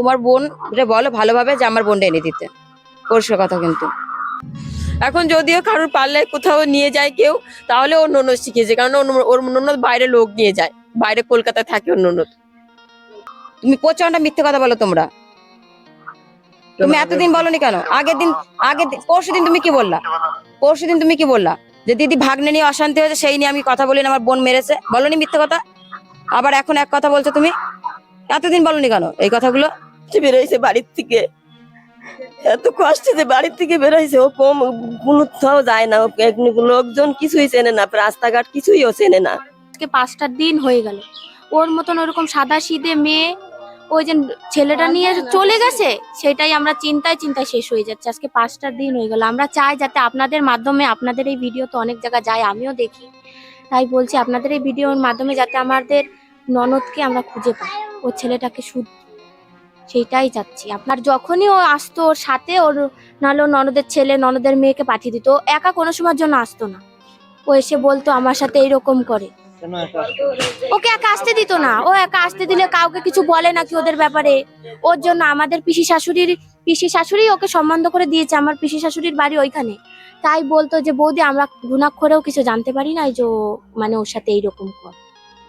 তোমার বোন রে বলো ভালোভাবে যে আমার বোনটা এনে দিতে। পরিষ্কার কথা কিন্তু। এখন যদিও কারোর পাল্লায় কোথাও নিয়ে যায় কেউ তাহলে ওর ননদ শিখেছে কারণ ওর ননদ- বাইরে লোক নিয়ে যায়। বাইরে কলকাতায় থাকে ওর ননদ তুমি প্রচণ্ড মিথ্যে কথা বলো তোমরা। তুমি এতদিন বলনি কেন? আগের দিন আগের দিন পরশু দিন তুমি কি বললা? পরশু দিন তুমি কি বললা? যে দিদি ভাগ্নে নিয়ে অশান্তি হয়েছে সেই নিয়ে আমি কথা বলি না আমার বোন মেরেছে। বলনি মিথ্যে কথা? আবার এখন এক কথা বলছো তুমি? এতদিন বলনি কেন এই কথাগুলো? যে বেরোইছে বাড়ির থেকে। এত কষ্টে যে বাড়ির থেকে বেরোইছে ও কম কোথাও যায় না। ও লোকজন কিছুই চেনে না রাস্তাঘাট কিছুই ও চেনে না। আজকে পাঁচটা দিন হয়ে গেল। ওর মতন ওরকম সাদা সিধে মেয়ে ওই যে ছেলেটা নিয়ে চলে গেছে সেটাই আমরা চিন্তায় চিন্তায় শেষ হয়ে যাচ্ছে। আজকে পাঁচটা দিন হয়ে গেল। আমরা চাই যাতে আপনাদের মাধ্যমে আপনাদের এই ভিডিও তো অনেক জায়গায় যায় আমিও দেখি। তাই বলছি আপনাদের এই ভিডিওর মাধ্যমে যাতে আমাদের ননদকে আমরা খুঁজে পাই ওর ছেলেটাকে শুধ সেইটাই চাচ্ছি। আপনার যখনই ও আসতো ওর সাথে ওর নাহলে ননদের ছেলে ননদের মেয়েকে পাঠিয়ে দিত। ও একা কোনো সময়ের জন্য আসতো না। ও এসে বলতো আমার সাথে এইরকম করে। ওকে একা আসতে দিত না। ও একা আসতে দিলে কাউকে কিছু বলে নাকি ওদের ব্যাপারে? ওর জন্য আমাদের পিসি শাশুড়ির পিসি শাশুড়ি ওকে সম্বন্ধ করে দিয়েছে। আমার পিসি শাশুড়ির বাড়ি ওইখানে। তাই বলতো যে বৌদি আমরা গুণাক্ষরেও কিছু জানতে পারি না যে ও মানে ওর সাথে এইরকম কর।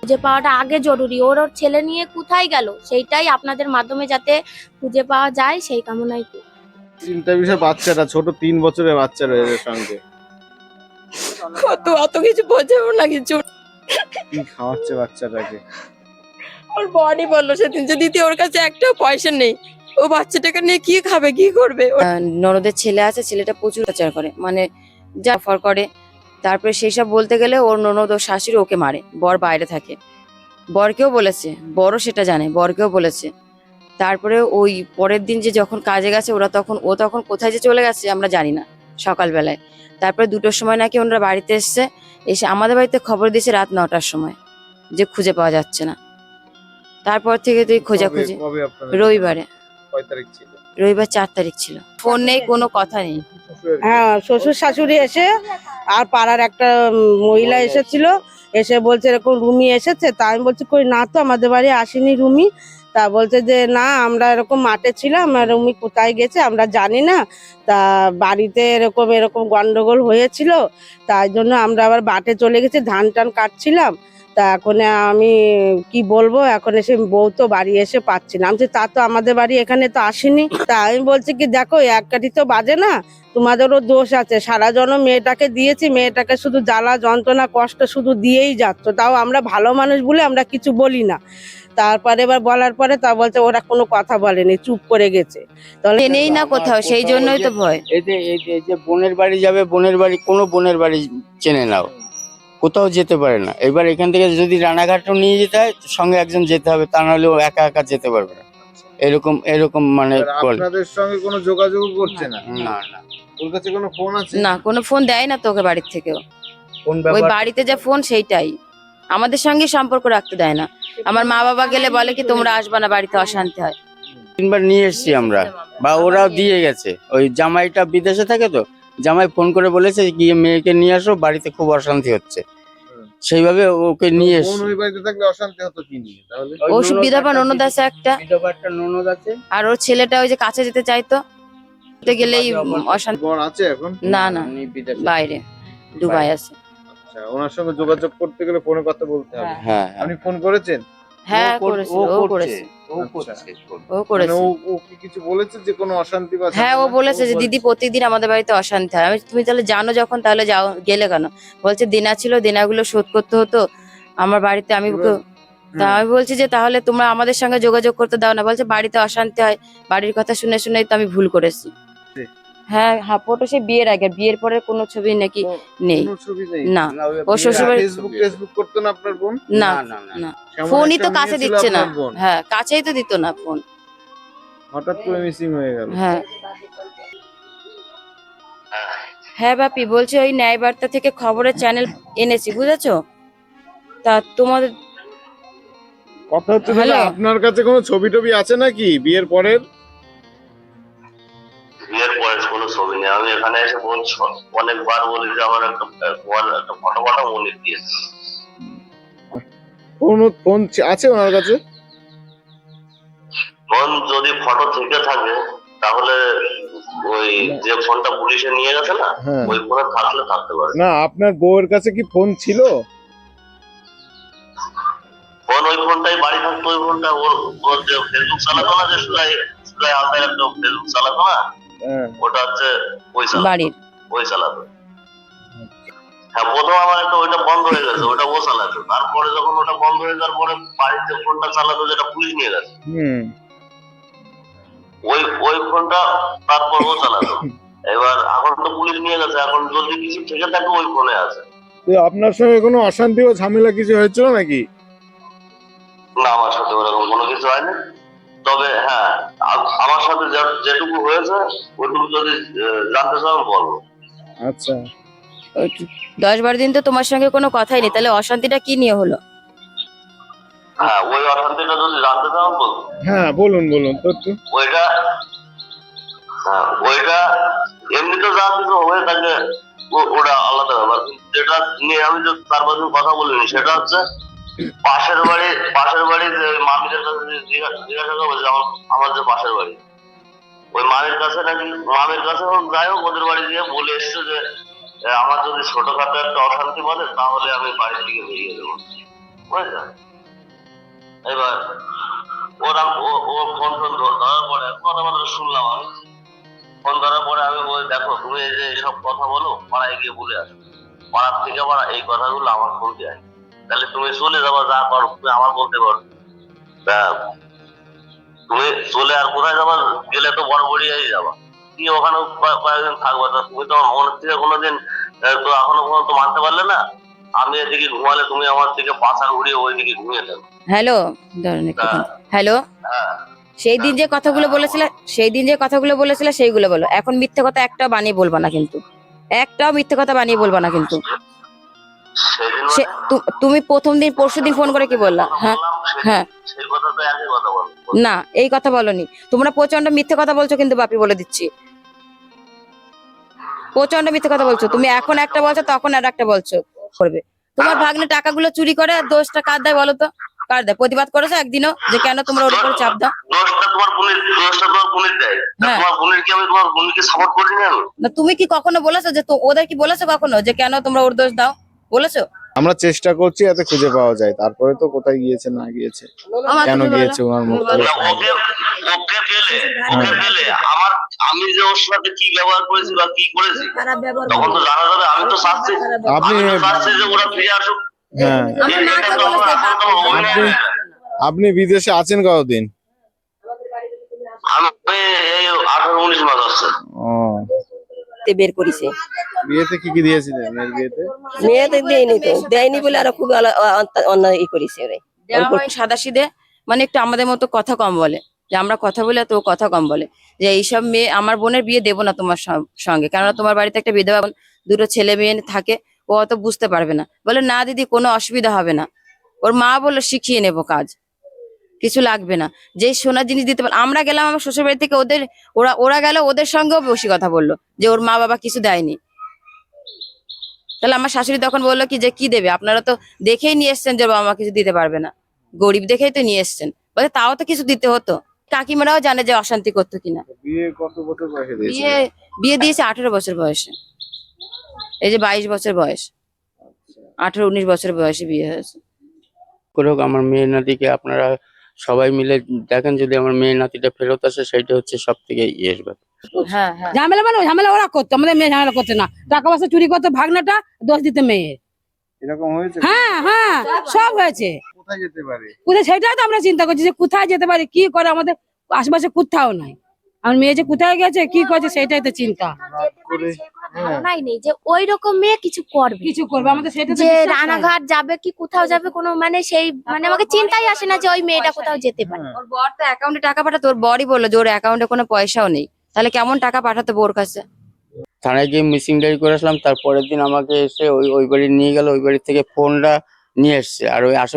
খুঁজে পাওয়াটা আগে জরুরি। ওর ওর ছেলে নিয়ে কোথায় গেল? সেইটাই আপনাদের মাধ্যমে যাতে খুঁজে পাওয়া যায় সেই কামনাই করি। চিন্তা বিষয় বাচ্চাটা ছোট তিন বছরের বাচ্চা রয়েছে সঙ্গে। কত অত কিছু বোঝেও না কিছু। কি খাওয়াচ্ছে বাচ্চাটাকে? ওর বডি বলল সেদিন যে দিদি ওর কাছে একটা পয়সা নেই। ও বাচ্চাটাকে নিয়ে কি খাবে কি করবে? ননদের ছেলে আছে ছেলেটা প্রচুর অত্যাচার করে। মানে যা অফার করে তারপরে সেই সব বলতে গেলে ওর ননদ ওর শাশুড়ি ওকে মারে বর বাইরে থাকে। বরকেও বলেছে বড় সেটা জানে বরকেও বলেছে। তারপরে ওই পরের দিন যে যখন কাজে গেছে ওরা তখন ও তখন কোথায় যে চলে গেছে আমরা জানি না সকালবেলায়। তারপরে দুটোর সময় নাকি ওনারা বাড়িতে এসছে এসে আমাদের বাড়িতে খবর দিয়েছে রাত নটার সময় যে খুঁজে পাওয়া যাচ্ছে না। তারপর থেকে তুই খোঁজাখুঁজি রবিবারে। কয় তারিখ ছিল? রবিবার চার তারিখ ছিল। ফোন নেই কোনো কথা নেই। হ্যাঁ শ্বশুর শাশুড়ি এসে আর পাড়ার একটা মহিলা এসেছিল, এসে বলছে, এরকম রুমি এসেছে? তা আমি বলছি, কই না তো, আমাদের বাড়ি আসেনি রুমি। তা বলছে যে, না, আমরা এরকম মাঠে ছিলাম রুমি কোথায় গেছে আমরা জানি না। তা বাড়িতে এরকম এরকম গন্ডগোল হয়েছিল, তাই জন্য আমরা আবার বাটে চলে গেছি, ধান টান কাটছিলাম। তা এখন আমি কি বলব, এখন এসে বউ তো বাড়ি এসে পাচ্ছি না। আমি তা তো আমাদের বাড়ি এখানে তো আসেনি। তা আমি বলছি কি, দেখো, এক কাঠি তো বাজে না। তোমাদেরও দোষ আছে। সারা জন্য মেয়েটাকে দিয়েছি মেয়েটাকে শুধু জ্বালা যন্ত্রণা কষ্ট শুধু দিয়েই যাচ্ছ। তাও আমরা ভালো মানুষ বলে আমরা কিছু বলি না। তারপরে এবার বলার পরে তা বলছে ওরা কোনো কথা বলেনি চুপ করে গেছে। তাহলে নেই না কোথাও সেই জন্যই তো ভয়। এই যে এই যে- এই যে বোনের বাড়ি যাবে বোনের বাড়ি কোনো বোনের বাড়ি চেনে নাও। কোথাও যেতে পারে না। এবার এখান থেকে যদি রানাঘাটও নিয়ে যেতে হয় সঙ্গে একজন যেতে হবে তা নাহলে ও একা একা যেতে পারবে না। এরকম এরকম মানে আপনাদের সঙ্গে কোনো যোগাযোগ করছে না? না না। ওর কাছে কোনো ফোন আছে? না কোনো ফোন দেয় না তোকে বাড়ির থেকেও। ওই বাড়িতে যে ফোন সেইটাই। আমাদের সঙ্গে সম্পর্ক রাখতে দেয় না। আমার মা বাবা গেলে বলে কি তোমরা আসবা না বাড়িতে অশান্তি হয়। তিনবার নিয়ে এসেছি আমরা। বা ওরাও দিয়ে গেছে। ওই জামাইটা বিদেশে থাকে তো? জামাই ফোন করে বলেছে গিয়ে মেয়েকে নিয়ে আসো বাড়িতে খুব অশান্তি হচ্ছে। সেইভাবে ওকে নিয়ে ফোন ওই বাড়িতে থাকলে অশান্তি হতো কি নিয়ে? তাহলে? ও সুবিধা পান ননদ আছে একটা। বিধবা একটা ননদ আছে। আর ওর ছেলেটা ওই যে কাছে যেতে চাইতো যেতে গেলেই অশান্তি। বর আছে এখন? না না উনি বাইরে দুবাই আছে। আচ্ছা ওনার সঙ্গে যোগাযোগ করতে গেলে ফোনে কথা বলতে হবে। হ্যাঁ। আপনি ফোন করেছেন? হ্যাঁ ও করেছে ও ও করেছে। ও। করছে। ও করেছে। ও ও কি কিছু বলেছে যে কোনো অশান্তি বা হ্যাঁ ও বলেছে যে দিদি প্রতিদিন আমাদের বাড়িতে অশান্তি হয়। আমি তুমি তাহলে জানো যখন তাহলে যাও গেলে কেন? বলছে দিনা ছিল দিনাগুলো শোধ করতে হতো। আমার বাড়িতে আমি তা আমি বলছি যে তাহলে তোমরা আমাদের সঙ্গে যোগাযোগ করতে দাও না। বলছে বাড়িতে অশান্তি হয় বাড়ির কথা শুনে শুনেই তো আমি ভুল করেছি। হ্যাঁ হ্যাঁ ফটো সে বিয়ের আগে বিয়ের পরে কোনো ছবি নাকি নেই। না ও শ্বশুরবাড়ি- ফেসবুক ফেসবুক করতো না আপনার বোন? না না না না কেমন ফোনই তো কাছে দিচ্ছে না। হ্যাঁ কাছেই তো দিত না ফোন। হঠাৎ করে মিসিং হয়ে গেল। হ্যাঁ। হ্যাঁ বাপি বলছি ওই ন্যায় বার্তা থেকে খবরের চ্যানেল এনেছি বুঝেছ? তা তোমাদের কথা হচ্ছে। আপনার কাছে কোনো ছবি টবি আছে নাকি বিয়ের পরের? ছবি আমি এখানে এসে বলছি অনেকবার বলি যে আমার একটা ফটো দিয়েছে ফোন ফোন আছে ওনার কাছে? ফোন যদি ফটো থেকে থাকে তাহলে ওই যে ফোনটা পুলিশে নিয়ে গেছে না হ্যাঁ। ওই ফোনে থাকলে থাকতে পারে। না আপনার বউয়ের কাছে কি ফোন ছিল? ফোন ওই ফোনটাই বাড়ি থাকতো ওই ফোনটা ওর যে ফেসবুক চালাতো না যে সুলাই সুলাই আলতায় একটা ফেসবুক চালাতো না। ওটা হচ্ছে ওই বাড়ির। ওই চালাতো হ্যাঁ প্রথম আমার একটা ওইটা বন্ধ হয়ে গেছে ওটা ও চালাতো তারপরে যখন ওটা বন্ধ হয়ে যাওয়ার পরে বাড়ির যে ফোনটা চালাতো যেটা পুলিশ নিয়ে গেছে। ওই ওই ফোনটা তারপর ও চালাতো এবার এখন তো পুলিশ নিয়ে গেছে এখন যদি কিছু থেকে থাকে ওই ফোনে আছে। আপনার সঙ্গে কোনো অশান্তি ও ঝামেলা কিছু হয়েছিল নাকি? না আমার সাথে ওরকম কোনো কিছু হয়নি। তবে হ্যাঁ আমার সাথে যেটুকু হয়েছে ওইটুকু যদি জানতে চাও বলব। আচ্ছা। দশ বারো দিন তো তোমার সঙ্গে কোনো কথাই নেই তাহলে অশান্তিটা কি নিয়ে হলো? হ্যাঁ ওই অশান্তিটা যদি জানতে চাও বলব। হ্যাঁ বলুন বলুন তো ওইটা হ্যাঁ ওইটা এমনিতে যা কিছু হয়ে থাকে ওটা আলাদা ব্যাপার। যেটা নিয়ে আমি যে চার কথা বলিনি সেটা হচ্ছে পাশের বাড়ি, পাশের মামিদের কাছে জিজ্ঞাসা আমার যে পাশের বাড়ি। ওই মামির কাছে নাকি মামির কাছে যাই হোক, ওদের বাড়ি গিয়ে বলে এসছে যে আমার যদি ছোটখাটো একটা অশান্তি বলে তাহলে আমি বেরিয়ে দেবো। এবার ওরা ও ফোন টোন ধরার পরে কথাবার্তা শুনলাম আমি। ফোন ধরার পরে আমি বলি, দেখো, তুমি এই যে এইসব কথা বলো, পাড়ায় গিয়ে বলে আসো। পাড়ার থেকে আবার এই কথাগুলো আমার শুনতে হয় তাহলে তুমি চলে যাবা যা করো তুমি আমার বলতে পারো। তুমি চলে আর কোথায় যাবা? গেলে তো বড় বড়িয়াই যাবা। কি ওখানে কয়েকদিন থাকবা? তা তুমি তো আমার মনের থেকে কোনোদিন তো এখনও পর্যন্ত মানতে পারলে না? আমি এদিকে ঘুমালে তুমি আমার পাশা ঘুরিয়ে ওই দিকে ঘুমিয়ে থাকো। Hello hello? হ্যাঁ। সেই দিন যে কথাগুলো বলেছিলে সেই দিন যে কথাগুলো বলেছিলে সেইগুলো বলো। এখন মিথ্যে কথা একটা বানিয়ে বলবা না কিন্তু। একটাও মিথ্যে কথা বানিয়ে বলবা না কিন্তু। সে তু- তুমি প্রথম দিন পরশু দিন ফোন করে কি বললা? হ্যাঁ হ্যাঁ। না এই কথা বলনি। তোমরা প্রচণ্ড মিথ্যে কথা বলছো কিন্তু বাপি বলে দিচ্ছি। প্রচণ্ড মিথ্যে কথা বলছো। তুমি এখন একটা বলছো তখন আর একটা বলছো করবে। তোমার ভাগ্নে টাকাগুলো চুরি করে দোষটা কার দেয় বলো তো? কার দেয়? প্রতিবাদ করেছ একদিনও যে কেন তোমরা ওর উপরে চাপ দাও? দোষটা তোমার বোনের দোষটা তোমার বোনের দেয়। হ্যাঁ। তোমার বোনের কি আমি তোমার বোনকে সাপোর্ট করি না না তুমি কি কখনো বলেছ যে তো ওদের কি বলেছ কখনো যে কেন তোমরা ওর দোষ দাও? বলেছ? আমরা চেষ্টা করছি যাতে খুঁজে পাওয়া যায়। তারপরে তো কোথায় গিয়েছে না গিয়েছে কেন গিয়েছে ওনার মুখ ওকে ওকে পেলে ওকে আমার আমি যে ওর সাথে কি ব্যবহার করেছি বা কি করেছি তখন তো জানা যাবে আমি তো চাচ্ছি আপনি চাচ্ছি যে ওরা ফিরে আসুক। হ্যাঁ। তো অভিনয় আপনি- বিদেশে আছেন কতদিন? আমি এই আঠারো উনিশ মাস আসছে ও। তে বের করেছে। বিয়েতে কি কি দিয়েছিলেন মেয়ের বিয়েতে? মেয়েতে দেয়নি তো। দেয়নি বলে আরও খুব অন্যায় করেছে সাদা সিধে মানে একটু আমাদের মতো কথা কম বলে। যে আমরা কথা বলে তো ও কথা কম বলে। যে এইসব মেয়ে আমার বোনের বিয়ে দেবো না তোমার সঙ্গে। কেননা তোমার বাড়িতে একটা বিধবা দুটো ছেলে মেয়ে থাকে ও অত বুঝতে পারবে না। বলে না দিদি কোনো অসুবিধা হবে না। ওর মা বলল শিখিয়ে নেব কাজ। কিছু লাগবে না। যে সোনার জিনিস দিতে পার আমরা গেলাম আমার শ্বশুর বাড়ি থেকে ওদের ওরা ওরা গেল ওদের সঙ্গেও বেশি কথা বলল যে ওর মা বাবা কিছু দেয়নি। তাহলে আমার শাশুড়ি তখন বলল কি যে কি দেবে? আপনারা তো দেখেই নিয়ে এসছেন যে বাবা মা কিছু দিতে পারবে না। গরিব দেখেই তো নিয়ে এসছেন। বলে তাও তো কিছু দিতে হতো। কাকিমারাও জানে যে অশান্তি করতো কিনা। বিয়ে কত বছর বয়সে বিয়ে বিয়ে দিয়েছে আঠেরো বছর বয়সে। এই যে বাইশ বছর বয়স। আঠেরো উনিশ বছর বয়সে বিয়ে হয়েছে। করে হোক আমার মেয়ের নাতিকে আপনারা সবাই মিলে দেখেন যদি আমার মেয়ে নাতিটা ফেরত আসে সেইটা হচ্ছে সব থেকে ইয়ের ব্যাপার। হ্যাঁ হ্যাঁ। ঝামেলা মানে ঝামেলা ওরা করতো আমাদের মেয়ে ঝামেলা করতে না। টাকা পয়সা চুরি করতে ভাগনাটা দোষ দিতে মেয়ে এরকম হয়েছে? হ্যাঁ হ্যাঁ সব হয়েছে। কোথায় যেতে পারে? কোথায় সেটাই তো আমরা চিন্তা করছি যে কোথায় যেতে পারি কি করে আমাদের আশেপাশে কোথাও নাই। আমার মেয়ে যে কোথায় গেছে কি করছে সেটাই তো চিন্তা। ধারণাই নেই যে ওই রকম মেয়ে কিছু করবে। কিছু করবে। আমাদের সেটা যে রানাঘাট যাবে কি কোথাও যাবে কোনো মানে সেই মানে আমাকে চিন্তাই আসে না যে ওই মেয়েটা কোথাও যেতে পারে। হ্যাঁ। ওর বর তো অ্যাকাউন্টে টাকা পাঠাতো ওর বরই বলল যে ওর অ্যাকাউন্টে কোনো পয়সাও নেই। তাহলে কেমন টাকা পাঠাতো বোর কাছে? থানায় গিয়ে মিসিং ডায়েরি করে আসলাম তারপরের দিন আমাকে এসে ওই ওই বাড়ি নিয়ে গেল ওই বাড়ি থেকে ফোনটা নিয়ে এসছে। আর ওই